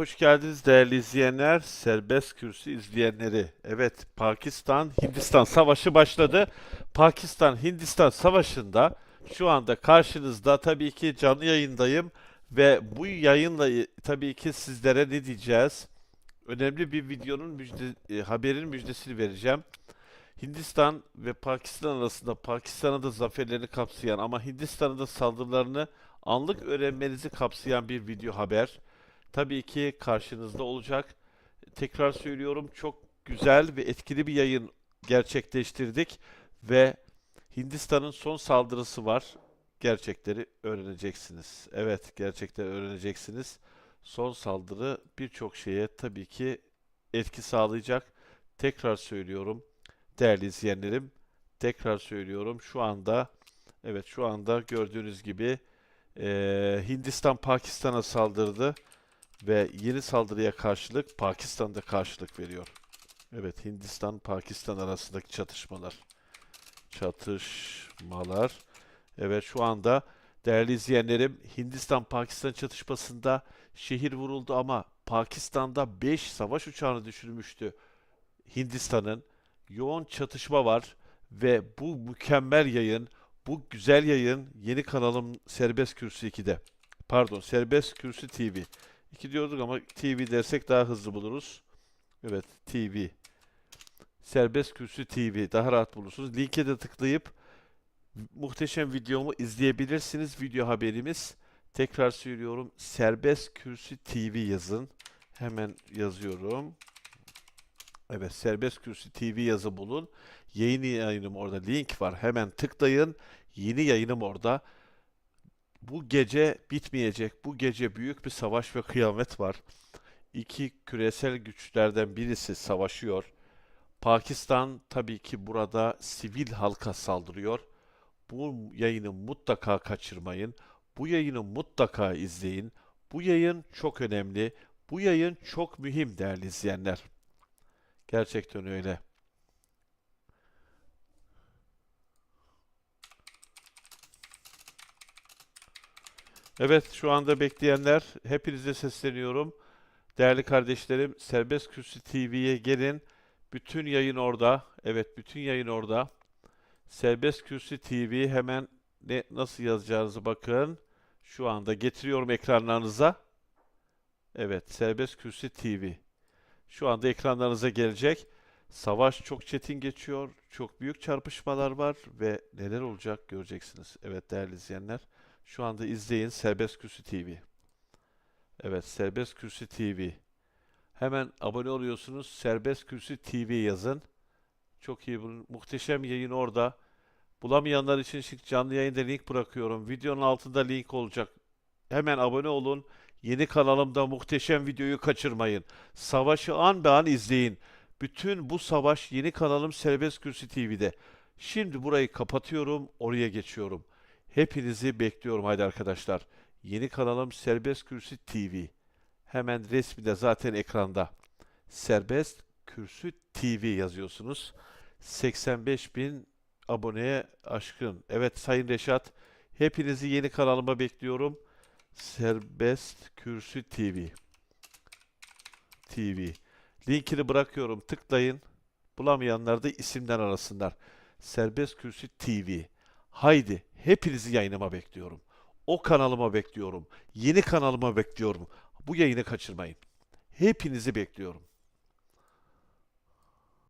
hoş geldiniz değerli izleyenler, serbest kürsü izleyenleri. Evet, Pakistan-Hindistan savaşı başladı. Pakistan-Hindistan savaşında şu anda karşınızda tabii ki canlı yayındayım ve bu yayınla tabii ki sizlere ne diyeceğiz? Önemli bir videonun müjde, e, haberin müjdesini vereceğim. Hindistan ve Pakistan arasında Pakistan'ın da zaferlerini kapsayan ama Hindistan'ın da saldırılarını anlık öğrenmenizi kapsayan bir video haber. Tabii ki karşınızda olacak. Tekrar söylüyorum çok güzel ve etkili bir yayın gerçekleştirdik ve Hindistan'ın son saldırısı var. Gerçekleri öğreneceksiniz. Evet, gerçekleri öğreneceksiniz. Son saldırı birçok şeye tabii ki etki sağlayacak. Tekrar söylüyorum değerli izleyenlerim. Tekrar söylüyorum şu anda evet şu anda gördüğünüz gibi eee, Hindistan Pakistan'a saldırdı ve yeni saldırıya karşılık Pakistan da karşılık veriyor. Evet Hindistan Pakistan arasındaki çatışmalar. Çatışmalar. Evet şu anda değerli izleyenlerim Hindistan Pakistan çatışmasında şehir vuruldu ama Pakistan'da 5 savaş uçağını düşürmüştü Hindistan'ın yoğun çatışma var ve bu mükemmel yayın, bu güzel yayın yeni kanalım Serbest Kürsü 2'de. Pardon, Serbest Kürsü TV. 2 diyorduk ama TV dersek daha hızlı buluruz. Evet, TV. Serbest Kürsü TV daha rahat bulursunuz. Linke de tıklayıp muhteşem videomu izleyebilirsiniz. Video haberimiz. Tekrar söylüyorum. Serbest Kürsü TV yazın. Hemen yazıyorum. Evet, Serbest Kürsü TV yazı bulun. Yeni yayınım orada link var. Hemen tıklayın. Yeni yayınım orada. Bu gece bitmeyecek. Bu gece büyük bir savaş ve kıyamet var. İki küresel güçlerden birisi savaşıyor. Pakistan tabii ki burada sivil halka saldırıyor. Bu yayını mutlaka kaçırmayın. Bu yayını mutlaka izleyin. Bu yayın çok önemli. Bu yayın çok mühim değerli izleyenler. Gerçekten öyle. Evet, şu anda bekleyenler, hepinize sesleniyorum. Değerli kardeşlerim, Serbest Kürsü TV'ye gelin. Bütün yayın orada. Evet, bütün yayın orada. Serbest Kürsü TV hemen ne nasıl yazacağınızı bakın. Şu anda getiriyorum ekranlarınıza. Evet, Serbest Kürsü TV. Şu anda ekranlarınıza gelecek. Savaş çok çetin geçiyor. Çok büyük çarpışmalar var ve neler olacak göreceksiniz. Evet değerli izleyenler. Şu anda izleyin Serbest Kürsü TV. Evet Serbest Kürsü TV. Hemen abone oluyorsunuz. Serbest Kürsü TV yazın. Çok iyi muhteşem yayın orada. Bulamayanlar için şimdi canlı yayında link bırakıyorum. Videonun altında link olacak. Hemen abone olun. Yeni kanalımda muhteşem videoyu kaçırmayın. Savaşı an be an izleyin. Bütün bu savaş yeni kanalım Serbest Kürsü TV'de. Şimdi burayı kapatıyorum, oraya geçiyorum. Hepinizi bekliyorum haydi arkadaşlar. Yeni kanalım Serbest Kürsü TV. Hemen resmi de zaten ekranda. Serbest Kürsü TV yazıyorsunuz. 85 bin aboneye aşkın. Evet Sayın Reşat, hepinizi yeni kanalıma bekliyorum. Serbest Kürsü TV. TV. Linkini bırakıyorum. Tıklayın. Bulamayanlar da isimden arasınlar. Serbest Kürsü TV. Haydi hepinizi yayınıma bekliyorum. O kanalıma bekliyorum. Yeni kanalıma bekliyorum. Bu yayını kaçırmayın. Hepinizi bekliyorum.